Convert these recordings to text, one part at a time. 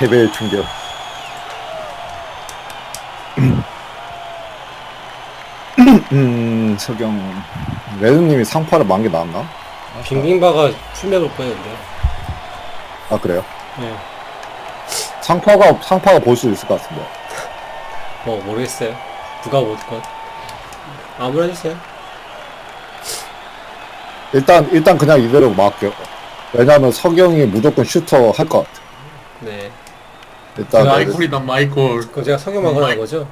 패배의 충격. 음, 석영. 레드님이 상파를 만개 나왔나? 빙빙바가 풀맥을 보였는데. 아, 그래요? 네. 상파가, 상파가 볼 수 있을 것 같은데. 뭐 모르겠어요. 누가 못 건. 아무나 해주세요. 일단, 일단 그냥 이대로 막을게요. 왜냐면 석영이 무조건 슈터 할 것 같아. 네. 일단, 마이콜이다 마이콜 그럼 제가 성형만 걸어는 거죠?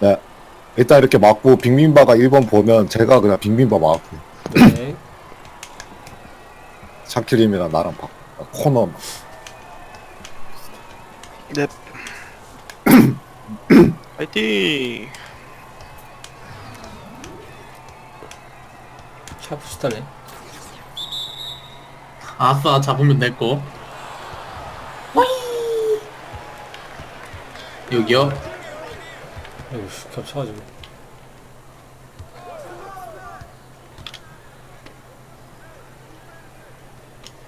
네. 일단 이렇게 막고 빅민바가 1번 보면 제가 그냥 빅민바 막을게요. 네. 샤키림이랑 나랑 바, 코너. 넵. 파이팅! 샤프 슈타네. 아싸 잡으면 내꺼 여기요 아이고, 씨, 겹쳐가지고.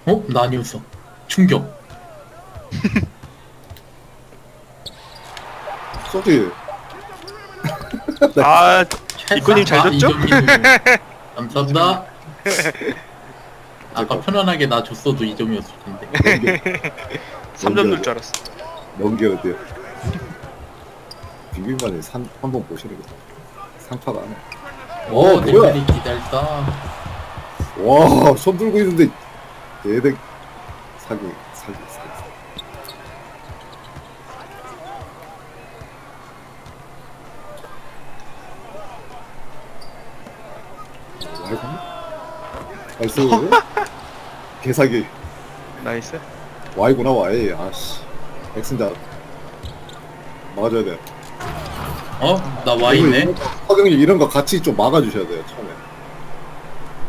어? 나 아니었어 충격 소리. 아, 이코님 잘 아, 줬죠? 이점이네요. 감사합니다 아까 편안하게 나 줬어도 2점이었을 텐데 3점 넣을 줄 알았어. 넘겨야 돼요. 빅민바는 한번 보시는겠다. 상파가 안 해. 오 어, 뭐야? 기다렸다 와, 손 들고 있는데 얘네 사기, 사기, 사기. 와이구? 나이스. 개사기. 나이스. Y구나, Y. 아씨. X인자. 막아줘야 돼. 어? 나 와 있네 석영이 이런 거 같이 좀 막아주셔야 돼요, 처음에.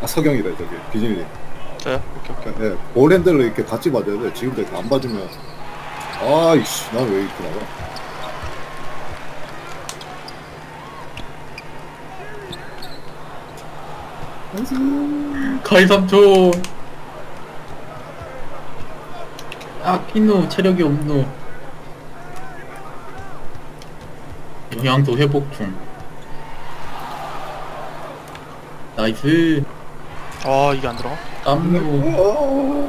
아, 석영이래, 저기. 비진이. 저요? 오케이, 오케이. 예, 볼핸들을 이렇게 같이 맞아야 돼. 지금도 이렇게 안 봐주면. 아이씨, 난 왜 이렇게 나가? 가이 3초 아 키누 체력이 없노 영양도 회복 중 나이스 아, 이게 안 들어가? 땀누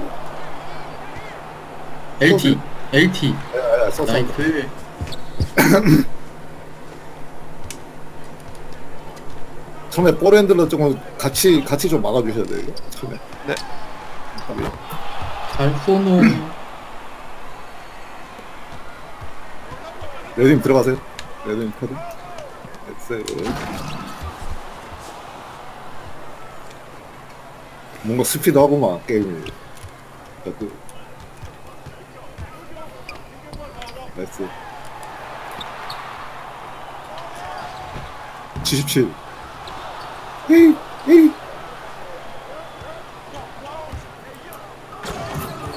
LT LT 야, 야, 썼어. 나이스 처음에 볼핸들로 조금 같이, 같이 좀 막아주셔야 돼요, 이거. 처음에. 네. 잘 쏘노 레드님 들어가세요. 레드님 코드. 엑셀. 뭔가 스피드하고만, 게임이. 자꾸. 나이스. 77. 에이, 에이.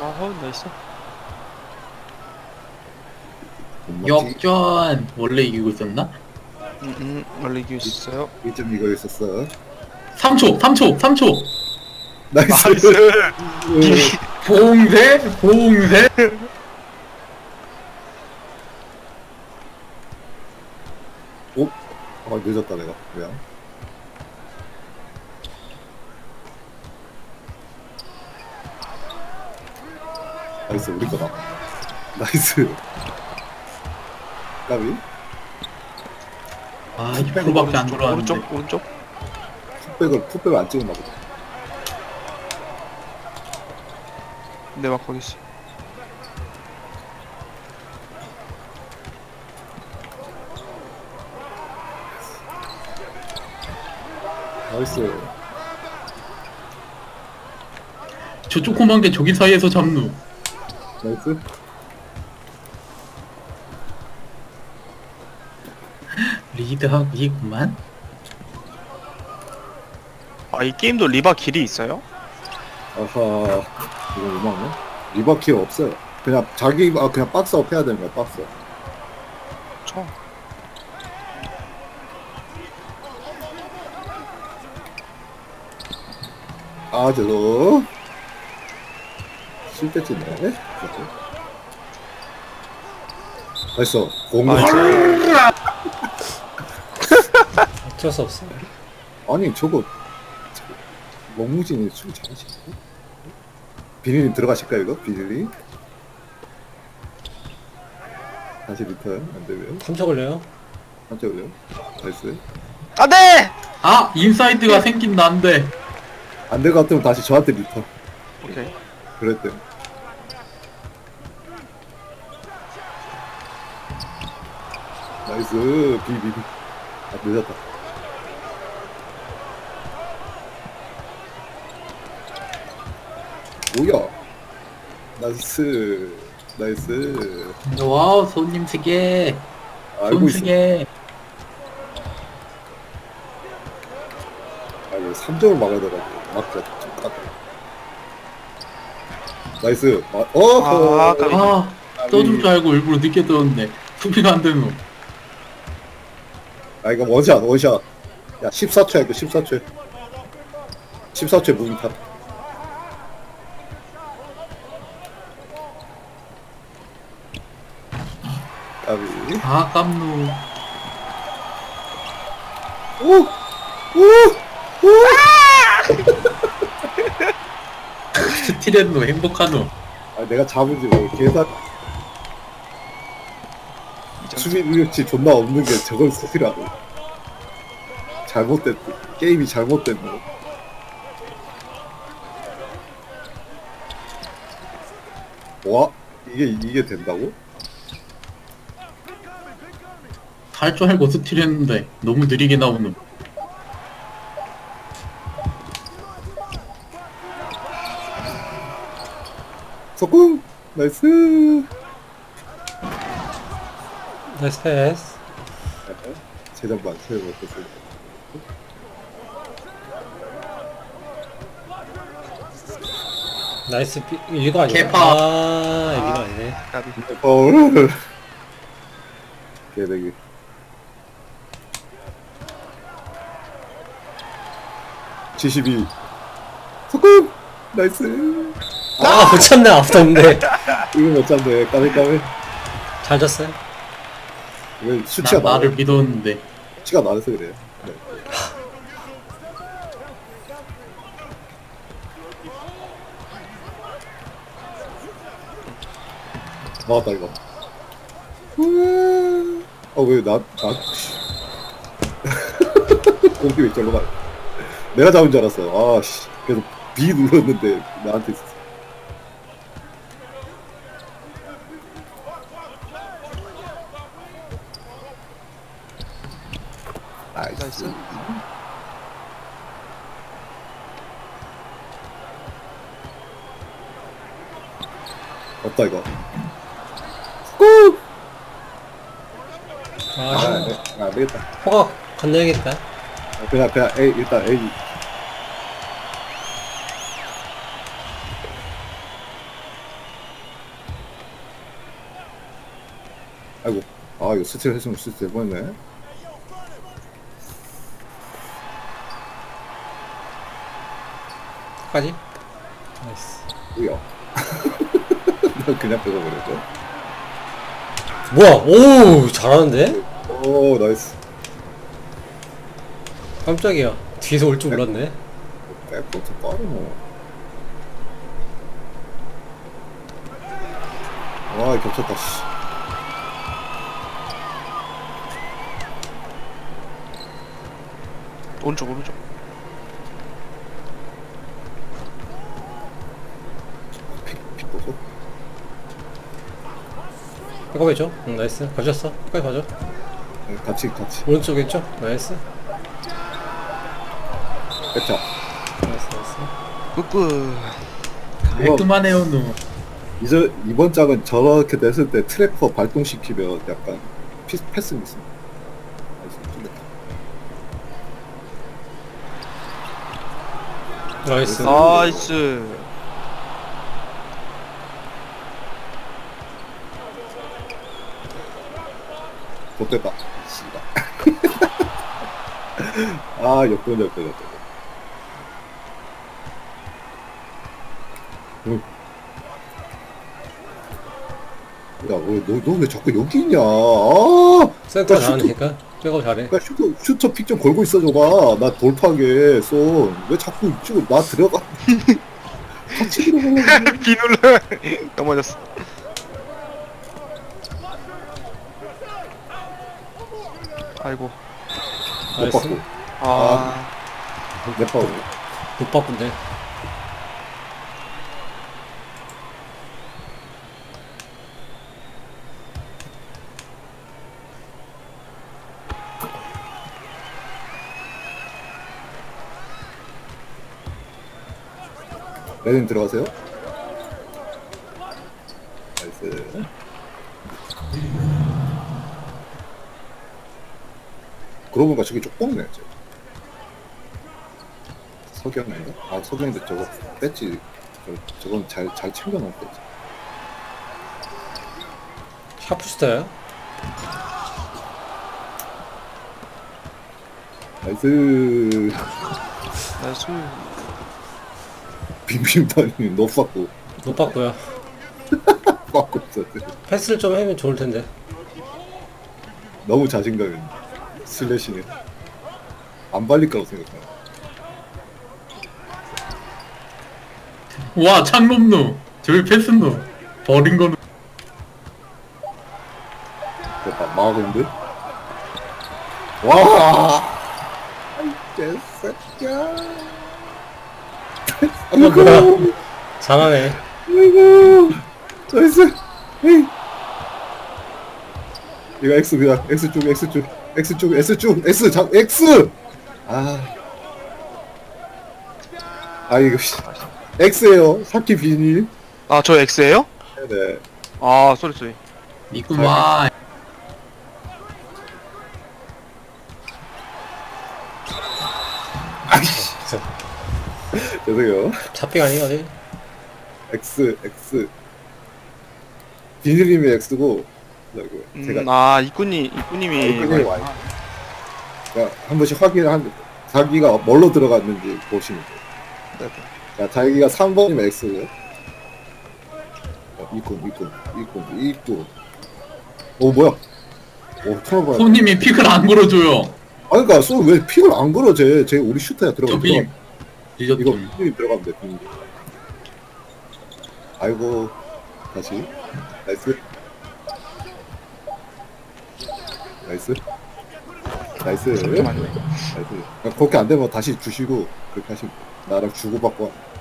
아, 나이스. 역전 원래 이기고 있었나? 음, 음, 원래 이길 수 있어요. 1점 이거 있었어. 3초 3초 3초 나이스. 나이스! 봉쇄 봉쇄 오? 아, 늦었다, 내가. 미안. 나이스, 우리 거다. 나이스. 까비? 아 6%밖에 안 들어왔는데 오른쪽, 오른쪽. 풋백을, 풋백을 안 찍었나 보다. 네, 막 거기 있어. 나이스. 저 조그만 게 저기 사이에서 잡누 나이스. 리드 하고 있구만 아, 이 게임도 리바 길이 있어요? 아하. 이거 음악네? 리버키 없어요. 그냥 자기, 아, 그냥 박스업 해야 되는 거야, 박스. 처음. 아, 저거. 실패치네. 그렇죠? 됐어. 공. 아, 어쩔 수 없어. 아니 저거 저거 먹무진이 술 잘하시고 비닐님 들어가실까요 이거? 비닐님? 다시 리턴 안 되면 3초 걸려요. 깜짝이요 나이스 안돼! 아 인사이드가 생긴다 안돼 안될 것 같으면 다시 저한테 리턴 오케이. 그랬대 나이스 비비 아 늦었다 뭐야? 나이스. 나이스. 와우 손님 세게 알고 손 있어. 세게 아 이거 3점을 막아야 돼가지고 막자 좀 까다. 나이스. 마, 어허 아, 깜- 아 떠줄 줄 알고 일부러 늦게 떠는데. 수비가 안 되노 아 이거 원샷 원샷. 야 14초야 이거 14초 14초에 무빙타 아 깜노 오! 오! 스티렌노 행복하노 아 내가 잡은지 뭐 계산 수비 능력치 존나 없는 게 저걸 스틸하고. 잘못됐 게임이 잘못됐노 와 이게 이게 된다고? 할 줄 알고 스틸 했는데 너무 느리게 나오는 석궁 나이스 나이스 패스. 재전반 세번 못했어요 나이스 비, 이거 아니야? 개파. 아, 이거 아니네. 어우 개대기 G12 석궁! 나이스. 아, 못 참네. 아무도 없는데. 이거 못 잡네. 까매까매 잘 졌어요. 왜나 수치가 나 나를 믿었는데. 수치가 나서 그래요. 네. 나왔다 이거. 어왜나나? 공기 왜 절로 가 내가 잡은 줄 알았어 아씨 그래서 B 눌렀는데 나한테 있었어 나이스 나이스. 없다 이거 꾹! 아, 아, 안 돼. 아, 안 되겠다 호가 건너야겠다. 아, 그냥 그냥 A 일단 A 아이고 아 이거 스틸 했으면 스틸 뻔했네 까지 나이스. 뭐야 나 그냥 빼고 버렸죠 뭐야? 오, 잘하는데? 오 나이스 깜짝이야. 뒤에서 올 줄 몰랐네. 백포트 빠르네 와 겹쳤다 씨 오른쪽 오른쪽. 픽, 픽 보소 이거 왜죠? 응, 나이스. 가졌어. 끝까지 가져. 네, 같이 같이 오른쪽에 있죠? 나이스. 나이스, 나이스. 굿굿. 깔끔하네요 노 이제 이번 짝은 저렇게 됐을 때 트래퍼 발동시키면 약간 피, 패스 미스 나이스. 나이스. 못됐다 씨발 아 역전 역전 역전 응. 야너너 왜 자꾸 여기 있냐? 아! 센터 야, 잘하니까. 백업 잘해. 야, 슈터, 슈터 픽 좀 걸고 있어 줘봐 나 돌파하게 쏜왜 자꾸 이쪽으로 나 들어가? 같이 들어가려고 비 눌러. 넘어졌어. 아이고. 못 나이스. 받고. 아. 내 파울 못 바쁜데 레딘 들어가세요. 나이스. 그러고 보니까 저기 쪽뽕네 저 석영인가? 아 석영인데 저거 뺐지 저, 저건 잘, 잘 챙겨놨대 샤프스타야? 나이스. 나이스 빙빙다니 너 받고. 못 바꾸야 받고 있었대 패스를 좀 하면 좋을 텐데. 너무 자신감 있네 슬래시네. 안 발릴 거라고 생각해 와 창놈누. 저기 패스누. 버린 거는 됐다. 막은데? 와 개새끼야 아이고 잘하네 아이고 나이스 에이 이거 X 그냥 X 쭉 X 쭉 X 장 X 아. 아 이거 씨. X예요. 사키 비닐. 아 저 X에요? 네. 아 쏘리 쏘리 이거 와 죄송해요. 잡빙 아니야 어디? X X. 비닐님이 X고 그리고 제가 음, 아 이꾸님 이꾸님이 이쁜이 Y. 그러니까 한 번씩 확인한 자기가 뭘로 들어갔는지 보시면 돼요. 네, 자, 자기가 3번이면 X고요. 어, 이꾼, 이꾼, 이꾼, 이꾼. 오, 뭐야? 오, 쳐봐야 손님이 픽을 안 걸어줘요 아, 그니까, 쏘왜 픽을 안 걸어, 쟤. 쟤 우리 슈터야, 들어가. 저비 들어가. 이거, 리저트 픽이 들어가면 돼, 픽이. 아이고, 다시. 나이스. 나이스. 나이스. 좀 맞네 나이스. 그렇게 안 되면 다시 주시고, 그렇게 하시면 돼. 나랑 주고받고. 하-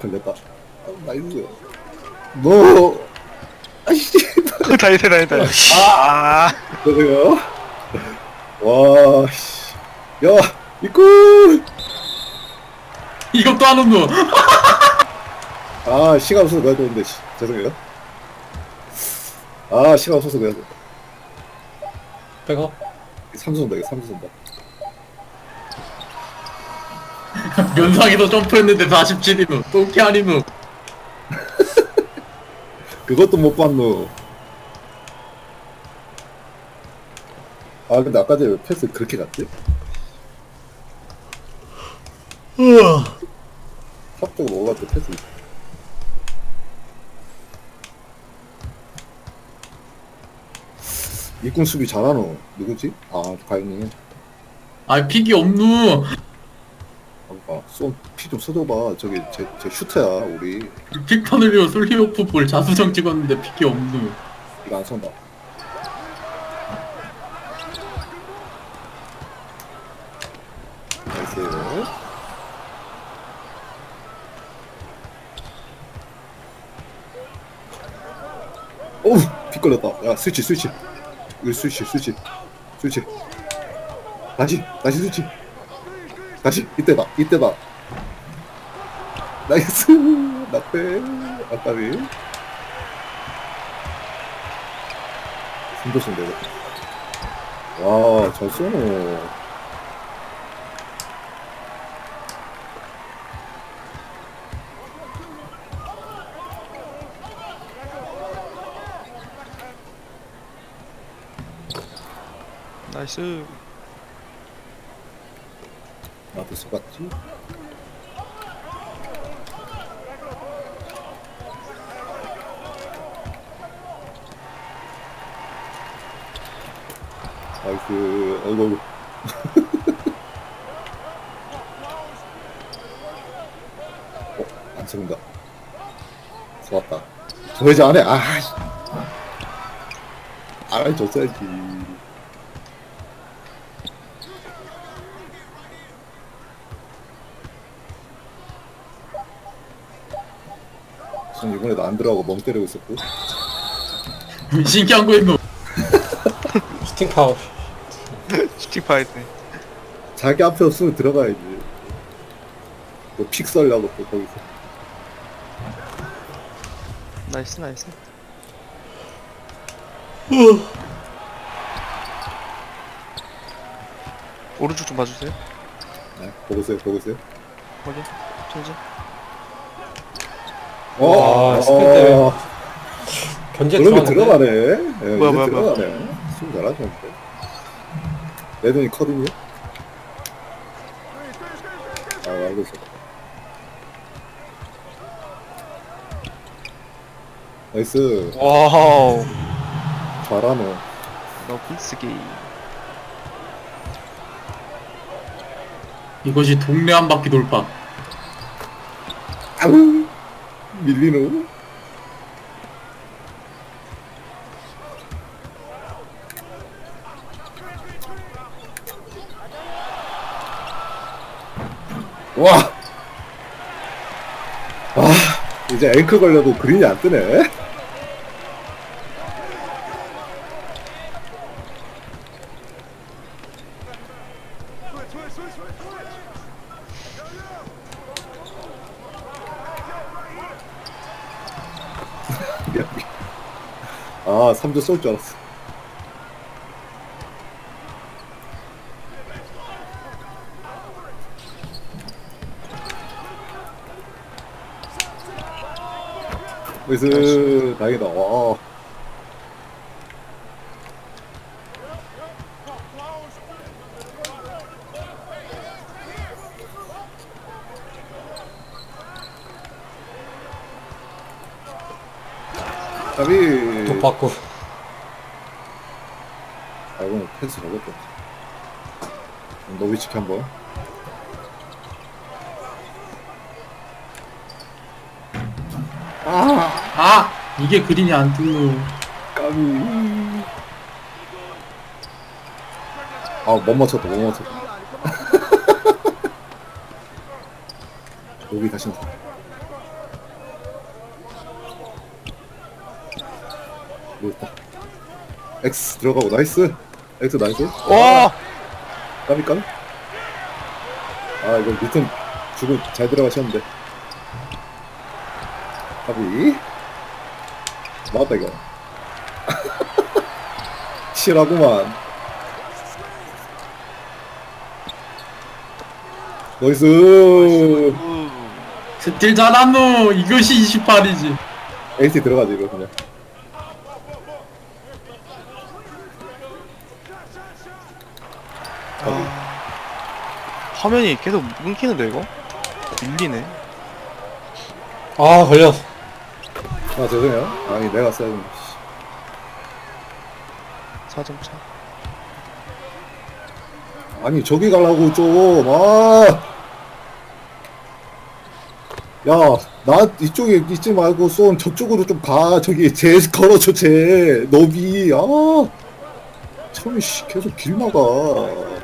걸렸다. 아, 나이스. 너, 아이씨. 다이다 다이다 아 그래요? 와, 씨. 야, 이꿀! 이것도 안 온누 아, 시간 없어서 그래야 되는데, 씨. 죄송해요. 아, 시간 없어서 그래야 돼. 백업? 삼수 선다, 이거 삼수 선다. 면상에서 점프했는데 47이누 똥개 아니누 그것도 못 봤노. 아, 근데 아까 전에 왜 패스 그렇게 갔지? 삽도가 먹어갔대, 패스. 이군 수비 잘하노. 누구지? 아, 가인이. 아 픽이 없누 아까 쏜피좀 쏟아봐. 저기 제, 제 슈터야, 우리. 픽 터널리오 솔리오프 볼 자수정 찍었는데 픽이 없누 이거 안 쏜다. 나이스. 오우! 피 걸렸다. 야, 스위치, 스위치. 이거 스위치, 스위치. 스위치. 다시, 다시 스위치. 다시, 이때다, 이때다. 나이스. 나빼. 아까비. 숨도 쓴다, 이거. 와, 잘 쏘노. 나이스. 나도 속았지? 나이스 어이구. 어? 안 죽는다. 좋았다. 저 여자 안해 아씨. 아이 줬어야지 전 이번에도 안 들어가고 멍 때리고 있었고 신기한 거 있노 슈팅 파워. 슈팅 파이트. 자기 앞에 없으면 들어가야지 또픽 썰려고 또 거기서 나이스 나이스. 오른쪽 좀 봐주세요. 네, 보고세요 보고세요 확인. 천지. 와, 스피드 때문에. 견제 그러면. 들어가네 예, 뭐야, 뭐야, 뭐야. 들어가네 숨내 돈이 커든요 아 알고 있어 나이스 와우. 잘하노 너 빅스기. 이것이 동네 한 바퀴 돌파 밀리노 와! 와, 이제 앵커 걸려도 그린이 안 뜨네. 아, 3조 쏠줄 알았어. 나이스, 다행이다. 와. 까비. 또 받고. 패스 가겠다. 노비치키 한 번. 아, 아 이게 그린이 안 뜨노 까비. 아, 못 맞췄다, 못 맞췄다. 노비 다시 나왔다. 뭐였다. X 들어가고, 나이스. X 나이스. 와. 까비 까비? 아 이거 리턴 주고 잘 들어가셨는데. 까비 나왔다 이거. 실하구만. 나이스. 스틸 잘하노. 이것이 28이지. AC 들어가지 이거 그냥 화면이 계속 끊기는데 이거? 밀리네. 아, 걸렸어. 아 죄송해요 아니 내가 써야 되는 4점 차. 아니 저기 가려고 좀아 야, 나 이쪽에 있지 말고 쏜 저쪽으로 좀 가. 저기 제 걸어줘 제 너비. 아, 처음에 씨 계속 길 막아.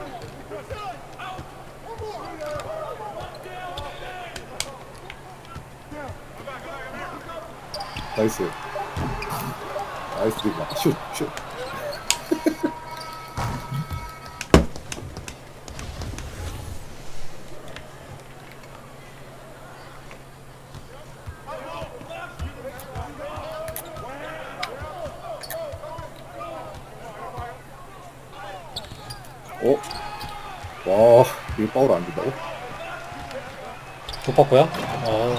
나이스. 나이스 빅마. 슛, 슛. 어? 와, 이거 파울 안 된다고? 못 받고요? 아,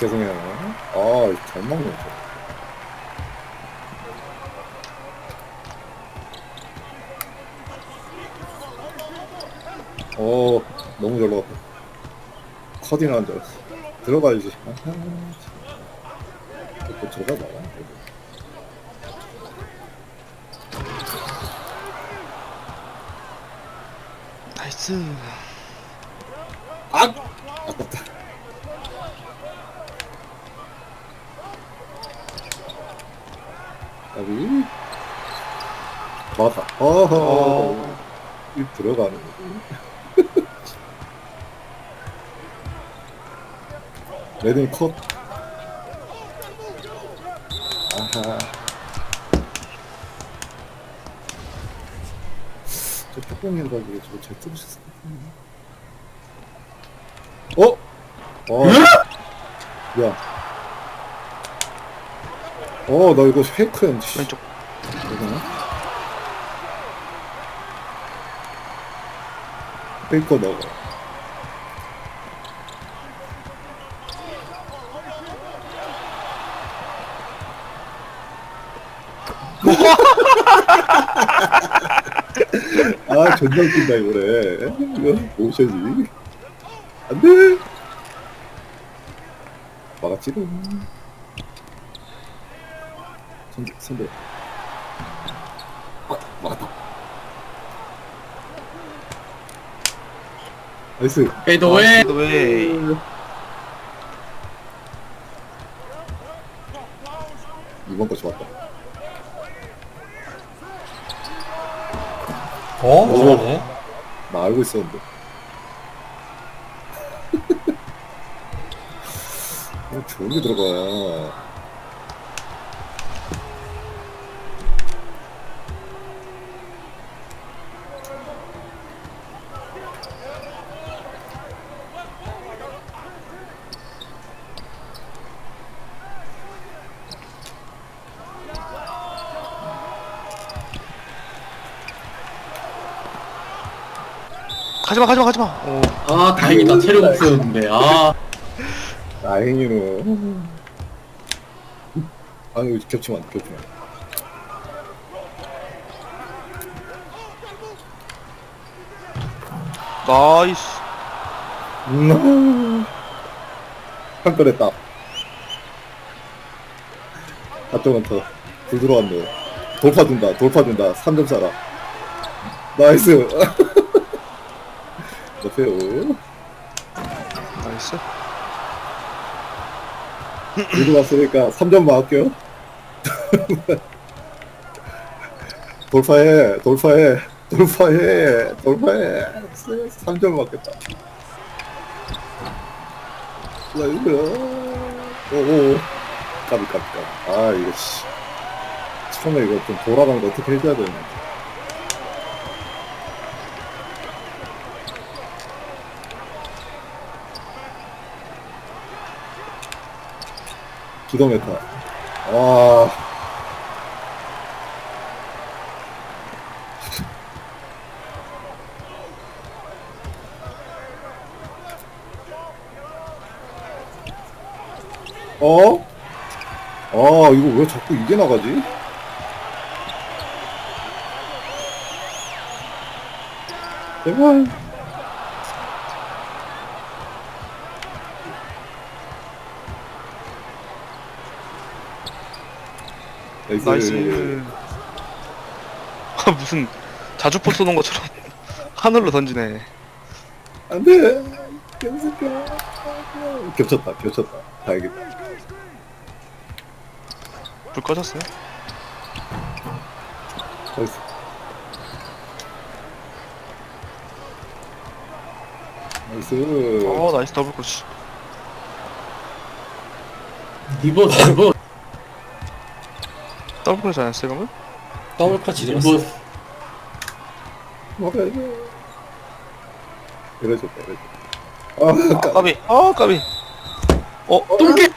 죄송해요. 아, 잘 먹네. 저. 어 너무 잘 나갔다 커딩 하는 줄 알았어 들어가야지 아하 참. 또 들어가봐 나이스. 아! 아깝다 여기 맞다 어허. 어. 이 들어가는 레드는 컷. 아하. 저 뚜껑이 해가지고 저거 잘 뚫으셨을 것 같은데. 어? 어. 야. 어, 나 이거 페이크였는데. 씨. 왼쪽. 이거나? 페이커 넣어. 아, 존나 웃긴다, 이거래. 이거 모셔지. 안 돼! 막았지롱. 선대, 선대. 아, 막았다. 나이스. 페이드웨이 왜? 이번 거 좋았다. 어? 오. 잘하네. 나 알고 있었는데. 어, 좋은 게 들어가. 가지마 가지마 가지마. 오. 아 다행이다 체력 없었는데 아 다행이로. 아니, 이거 겹치면 안 돼, 겹치면 안 돼. 나이스. 음, 한건 했다. 한쪽은 더. 불 들어왔네. 돌파 준다, 돌파 준다. 3점 차라. 나이스. 옆에요. 나이스. 들고 왔으니까 3점 맞을게요. 돌파해, 돌파해, 돌파해, 돌파해. 3점 맞겠다. 나이스. 오오. 까비, 까비, 까비. 아, 이거, 씨. 처음에 이거 좀 돌아가는 거 어떻게 해줘야 되나. 기도 메타. 와. 어? 아, 이거 왜 자꾸 이게 나가지? 제발. 나이스. 나이스. 아, 무슨 자주포 쏘는 것처럼 하늘로 던지네. 안 돼. 겹쳤다. 겹쳤다. 겹쳤다. 다행이다. 불 꺼졌어요? 나이스. 나이스. 어 나이스 더블 코치. 리버스 리버스 더블 코치 아니었어요 방금? 더블 클러치 들었어. 리버스 먹어야 돼. 이래줬다, 이래줬다. 아 까비. 아 까비. 어 똥개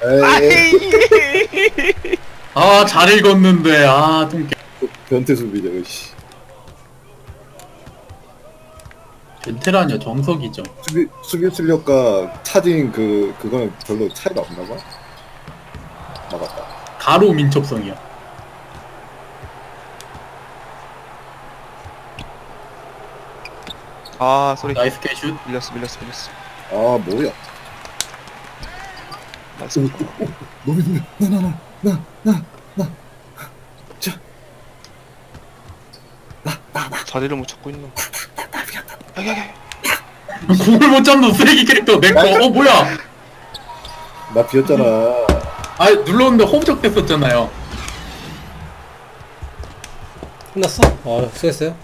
아, 에이, 아 잘 읽었는데 아 똥개 변태 수비죠, 씨. 베테랑이야 정석이죠 수비, 수비 실력과 차징 그, 그거는 별로 차이가 없나 봐. 막았다. 가로 민첩성이야 아 쏘리 나이스 캐슛. 밀렸어 밀렸어 밀렸어. 아 뭐야? 나이스. 오, 오, 오, 너미 너미 나나 나 나나. 자. 자리를 못 찾고 있는 여기 여기 공을 못 잡는 쓰레기 캐릭터. 내 거. 어 뭐야? 나 비었잖아. 아 눌렀는데 호흡적 됐었잖아요. 끝났어? 아 수고했어요